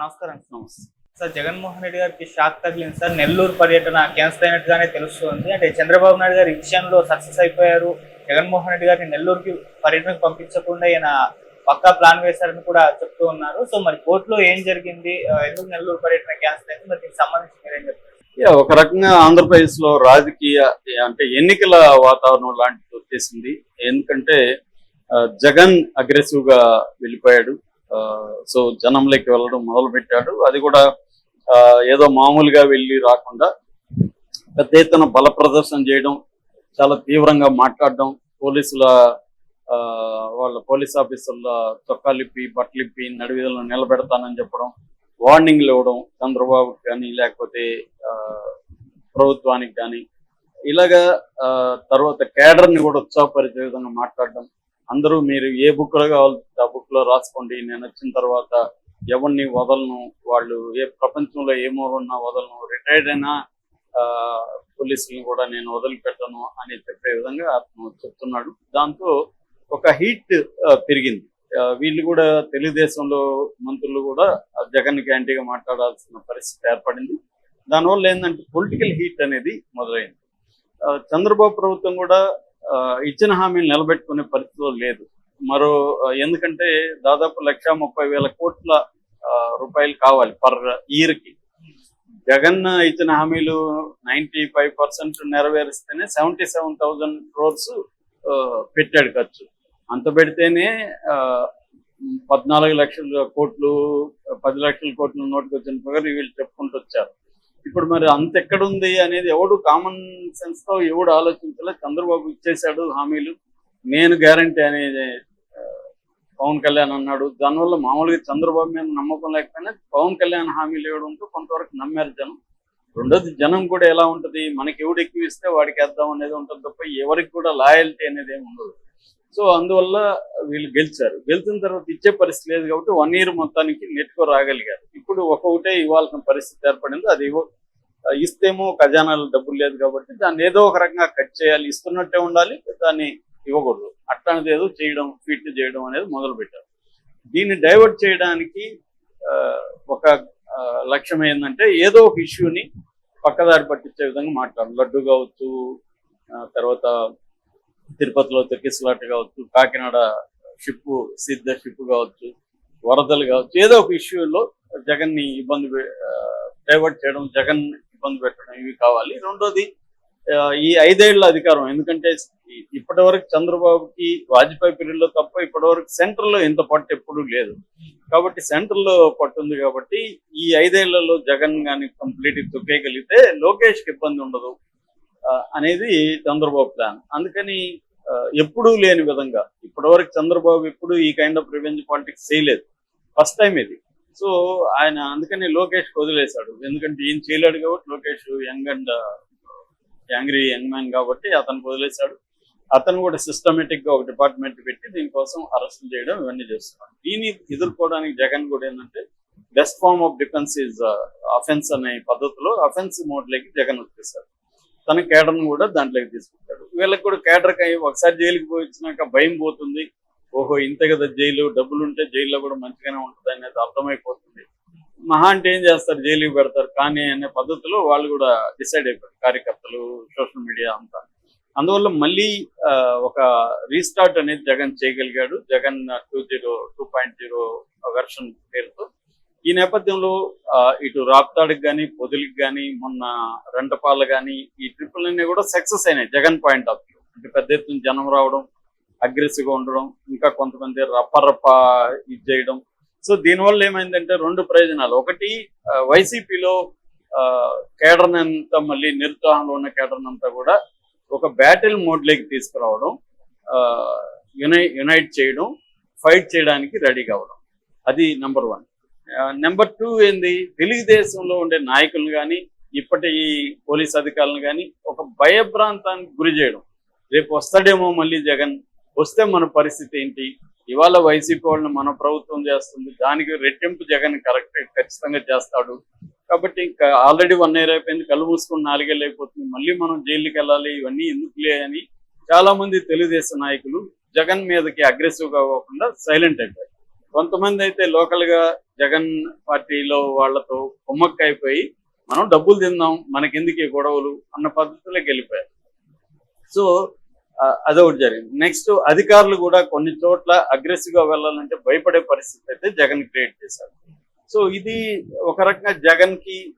నమస్కారం నమస్తే. సార్ జగన్మోహన్ రెడ్డి గారికి షాక్ తగిలింది. సార్ నెల్లూరు పర్యటన క్యాన్సిల్ అయినట్టుగానే తెలుస్తుంది. అంటే చంద్రబాబు నాయుడు గారు విషయంలో సక్సెస్ అయిపోయారు. జగన్మోహన్ రెడ్డి గారిని నెల్లూరుకి పర్యటనకు పంపించకుండా ఈయన పక్కా ప్లాన్ వేశారని కూడా చెప్తూ ఉన్నారు. సో మరి కోర్టులో ఏం జరిగింది? ఎందుకు నెల్లూరు పర్యటన క్యాన్సిల్ అయింది? మరి దీనికి సంబంధించి మీరేం చెప్తారు? ఒక రకంగా ఆంధ్రప్రదేశ్లో రాజకీయ అంటే ఎన్నికల వాతావరణం లాంటిది వచ్చేసింది. ఎందుకంటే జగన్ అగ్రెసివ్గా వెళ్ళిపోయాడు. సో జనంలోకి వెళ్ళడం మొదలు పెట్టాడు అది కూడా ఆ, ఏదో మామూలుగా వెళ్ళి రాకుండా పెద్ద ఎత్తున బల ప్రదర్శన చేయడం చాలా తీవ్రంగా మాట్లాడడం పోలీసుల ఆ, వాళ్ళ పోలీస్ ఆఫీసర్ల చొక్కాలిప్పి బట్టలిప్పి నడివిధులను నిలబెడతానని చెప్పడం వార్నింగ్లు ఇవ్వడం చంద్రబాబుకి కానీ లేకపోతే ఆ, ప్రభుత్వానికి కానీ ఇలాగా ఆ, తర్వాత కేడర్ని కూడా ఉత్సాహపరిచే విధంగా మాట్లాడడం అందరూ మీరు ఏ బుక్లో కావాలి ఆ బుక్లో రాసుకోండి. నేను వచ్చిన తర్వాత ఎవరిని వదలను వాళ్ళు ఏ ప్రపంచంలో ఏ మూలన్నా వదలను. రిటైర్డ్ అయినా ఆ, పోలీసులను కూడా నేను వదిలిపెట్టను అని చెప్పే విధంగా అతను చెప్తున్నాడు. దాంతో ఒక హీట్ పెరిగింది. వీళ్ళు కూడా తెలుగుదేశంలో మంత్రులు కూడా జగన్ జగన్కి యాంటీగా మాట్లాడాల్సిన పరిస్థితి ఏర్పడింది. దానివల్ల ఏంటంటే పొలిటికల్ హీట్ అనేది మొదలైంది. ఆ, చంద్రబాబు ప్రభుత్వం కూడా ఇచ్చిన హామీలు నిలబెట్టుకునే పరిస్థితిలో లేదు. మరో ఎందుకంటే దాదాపు లక్ష ముప్పై వేల కోట్ల రూపాయలు కావాలి పర్ ఇయర్కి జగన్ ఇచ్చిన హామీలు నైన్టీ ఫైవ్ పర్సెంట్ నెరవేరిస్తేనే సెవెంటీ సెవెన్ థౌజండ్ క్రోర్స్ పెట్టాడు ఖర్చు. అంత పెడితేనే ఆ, పద్నాలుగు లక్షల కోట్లు పది లక్షల కోట్ల నోటికి వచ్చిన ప్రకారం వీళ్ళు చెప్పుకుంటూ వచ్చారు. ఇప్పుడు మరి అంత ఎక్కడుంది అనేది ఎవడు కామన్ సెన్స్తో ఎవడు ఆలోచించలే? చంద్రబాబు ఇచ్చేశాడు హామీలు. నేను గ్యారంటీ అనేది పవన్ కళ్యాణ్ అన్నాడు. దానివల్ల మామూలుగా చంద్రబాబు మీద నమ్మకం లేకపోయినా పవన్ కళ్యాణ్ హామీలు ఇవ్వడంతో కొంతవరకు నమ్మారు జనం. రెండోది జనం కూడా ఎలా ఉంటది? మనకి ఎవడు ఎక్కువ ఇస్తే వాడికి వేద్దాం అనేది ఉంటుంది తప్ప ఎవరికి కూడా లాయల్టీ అనేది ఏమి ఉండదు. సో అందువల్ల వీళ్ళు గెలిచారు. గెలిచిన తర్వాత ఇచ్చే పరిస్థితి లేదు కాబట్టి వన్ ఇయర్ మొత్తానికి నెట్టుకో రాగలిగారు. ఇప్పుడు ఒక్కొక్కటే ఇవ్వాల్సిన పరిస్థితి ఏర్పడింది. అది ఇస్తేమో ఖజానాలు డబ్బులు లేదు కాబట్టి దాన్ని ఏదో ఒక రకంగా కట్ చేయాలి ఇస్తున్నట్టే ఉండాలి దాన్ని ఇవ్వకూడదు. అట్లాంటిది ఏదో చేయడం ఫిట్ చేయడం అనేది మొదలు పెట్టారు దీన్ని డైవర్ట్ చేయడానికి ఒక లక్ష్యం ఏంటంటే ఏదో ఒక ఇష్యూని పక్కదారి పట్టించే విధంగా మాట్లాడు లడ్డు కావచ్చు తర్వాత తిరుపతిలో తొక్కిసలాట కావచ్చు కాకినాడ షిప్ సిద్ధ షిప్ కావచ్చు వరదలు కావచ్చు ఏదో ఒక ఇష్యూలో జగన్ని ఇబ్బంది డైవర్ట్ చేయడం జగన్ ఇబ్బంది పెట్టడం ఇవి కావాలి. రెండోది ఈ ఐదేళ్ళ అధికారం ఎందుకంటే ఇప్పటి వరకు చంద్రబాబుకి వాజ్పేయి పీరియడ్లో తప్ప ఇప్పటి వరకు సెంటర్లో ఇంత పట్టు ఎప్పుడూ లేదు. కాబట్టి సెంటర్లో పట్టు ఉంది కాబట్టి ఈ ఐదేళ్ళలో జగన్ గాని కంప్లీట్ తొక్కేయగలిగితే లోకేష్కి ఇబ్బంది ఉండదు. అనేది చంద్రబాబు ప్లాన్ అందుకని ఎప్పుడూ లేని విధంగా ఇప్పటివరకు చంద్రబాబు ఎప్పుడు ఈ కైండ్ ఆఫ్ రివెంజ్ పాలిటిక్స్ చేయలేదు. ఫస్ట్ టైం ఇది. సో ఆయన అందుకని లోకేష్ వదిలేశాడు. ఎందుకంటే ఈయన చేయలేడు కాబట్టి Lokesh young and angry young man కాబట్టి అతను వదిలేశాడు. అతను కూడా సిస్టమేటిక్గా ఒక డిపార్ట్మెంట్ పెట్టి దీనికోసం అరెస్ట్ చేయడం ఇవన్నీ చేస్తున్నాడు. దీన్ని ఎదుర్కోవడానికి జగన్ కూడా ఏంటంటే best form of defence is offence అనే పద్ధతిలో అఫెన్స్ మోడ్లోకి జగన్ వచ్చేసాడు తన కేడర్ను కూడా దాంట్లోకి తీసుకుంటాడు. వీళ్ళకి కూడా కేడర్ ఒకసారి జైలుకి పోయి వచ్చినాక భయం పోతుంది. ఓహో ఇంత కదా జైలు డబ్బులు ఉంటే జైల్లో కూడా మంచిగానే ఉంటుంది అనేది అర్థమైపోతుంది. మహా అంటే ఏం చేస్తారు? జైలుకి పెడతారు. కానీ అనే పద్ధతిలో వాళ్ళు కూడా డిసైడ్ అయిపోయారు కార్యకర్తలు సోషల్ మీడియా అంతా. అందువల్ల మళ్ళీ ఒక రీస్టార్ట్ అనేది జగన్ చేయగలిగాడు. Jagan two zero two point zero version పేరుతో ఈ నేపథ్యంలో ఇటు రాప్తాడుకి కానీ పొదులకి కానీ మొన్న రెంటపాలు కానీ ఈ ట్రిపుల్ అన్ని కూడా సక్సెస్ అయినాయి. Jagan point of view. అంటే పెద్ద ఎత్తున జనం రావడం అగ్రెసివ్గా ఉండడం ఇంకా కొంతమంది రప్ప రప్ప ఇది చేయడం. సో దీనివల్ల ఏమైందంటే రెండు ప్రయోజనాలు. ఒకటి వైసీపీలో కేడర్ని అంతా మళ్ళీ నిరుత్సాహంలో ఉన్న కేడర్ని అంతా కూడా ఒక బ్యాటిల్ మోడ్లోకి తీసుకురావడం యునై యునైట్ చేయడం ఫైట్ చేయడానికి రెడీ కావడం అది నెంబర్ వన్. నెంబర్ టూ ఏంది? తెలుగుదేశంలో ఉండే నాయకులను కానీ ఇప్పటి ఈ పోలీస్ అధికారులను కానీ ఒక భయభ్రాంతానికి గురి చేయడం. రేపు వస్తాడేమో మళ్ళీ జగన్. వస్తే మన పరిస్థితి ఏంటి? ఇవాళ వైసీపీ వాళ్ళని మన ప్రభుత్వం చేస్తుంది. దానికి రెట్టింపు జగన్ కరెక్ట్ ఖచ్చితంగా చేస్తాడు. కాబట్టి ఇంకా ఆల్రెడీ వన్ ఇయర్ అయిపోయింది. కళ్ళు మూసుకుని నాలుగేళ్ళు అయిపోతుంది. మళ్ళీ మనం జైలుకి వెళ్ళాలి. ఇవన్నీ ఎందుకు అని చాలా మంది తెలుగుదేశం నాయకులు జగన్ మీదకి అగ్రెసివ్ కాకుండా సైలెంట్ అయిపోయారు. కొంతమంది అయితే లోకల్గా జగన్ పార్టీలో వాళ్ళతో కుమ్మక్క అయిపోయి మనం డబ్బులు తిందాం మనకెందుకు ఈ గొడవలు అన్న పద్ధతిలోకి వెళ్ళిపోయారు. సో అదొకటి జరిగింది. నెక్స్ట్ అధికారులు కూడా కొన్ని చోట్ల అగ్రెసివ్గా వెళ్ళాలంటే భయపడే పరిస్థితి అయితే జగన్ క్రియేట్ చేశారు. సో ఇది ఒక రకంగా జగన్కి